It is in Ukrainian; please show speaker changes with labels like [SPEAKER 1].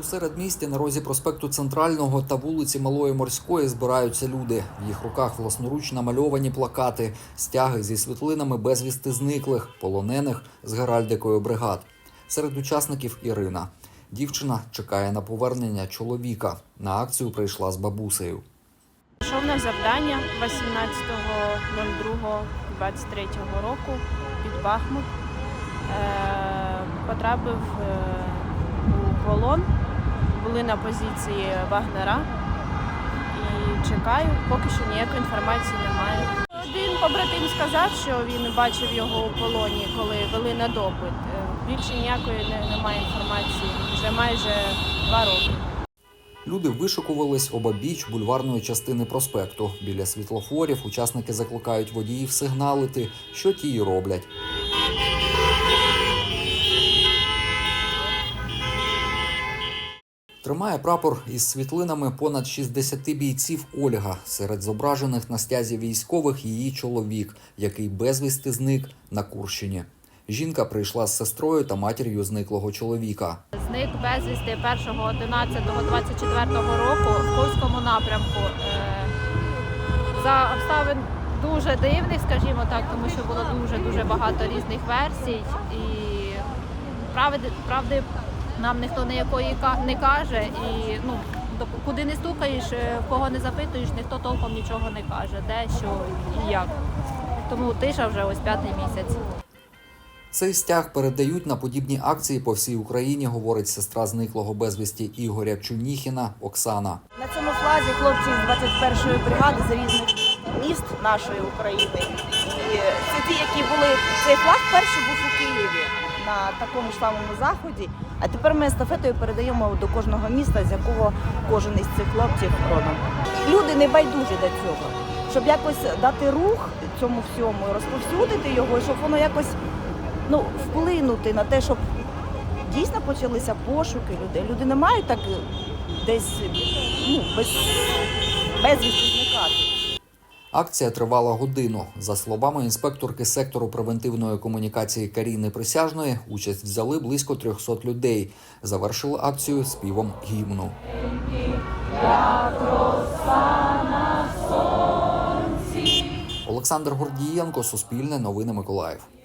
[SPEAKER 1] У середмісті на розі проспекту Центрального та вулиці Малої Морської збираються люди. В їх руках власноруч намальовані плакати, стяги зі світлинами безвісти зниклих, полонених з геральдикою бригад. Серед учасників Ірина. Дівчина чекає на повернення чоловіка. На акцію прийшла з бабусею.
[SPEAKER 2] Пішов на завдання 18.02.23 року під Бахмут. Е, Потрапив е, у полон, були на позиції Вагнера і чекаю, поки що ніякої інформації немає. Один побратим сказав, що він бачив його у полоні, коли вели на допит. Е, Більше ніякої немає інформації, вже майже два роки.
[SPEAKER 1] Люди вишикувались обабіч бульварної частини проспекту. Біля світлофорів учасники закликають водіїв сигналити, що ті й роблять. Тримає прапор із світлинами понад 60 бійців Ольга. Серед зображених на стязі військових її чоловік, який безвісти зник на Курщині. Жінка прийшла з сестрою та матір'ю зниклого чоловіка.
[SPEAKER 2] Зник безвісти 1.11.24 року в Курському напрямку. Е, За обставин дуже дивних, скажімо так, тому що було дуже дуже багато різних версій, і правди, правди нам ніхто ніякої ка- не каже. І ну до- куди не стукаєш, е, кого не запитуєш, ніхто толком нічого не каже, де що і як. Тому тиша вже ось п'ятий місяць.
[SPEAKER 1] Цей стяг передають на подібні акції по всій Україні, говорить сестра зниклого безвісті Ігоря Чуніхіна Оксана.
[SPEAKER 3] На цьому флазі хлопці з 21-ї бригади з різних міст нашої України. І це ті, які були. Цей флаг перший був у Києві на такому ж самому заході. А тепер ми естафетою передаємо до кожного міста, з якого кожен із цих хлопців родом. Люди не байдужі до цього. Щоб якось дати рух цьому всьому, розповсюдити його, щоб воно якось ну, вплинути на те, щоб дійсно почалися пошуки людей. Люди не мають так десь ну, без, безвісти зникати.
[SPEAKER 1] Акція тривала годину. За словами інспекторки сектору превентивної комунікації Каріни Присяжної, участь взяли близько 300 людей. Завершили акцію співом гімну. Олександр Гордієнко, Суспільне новини Миколаїв.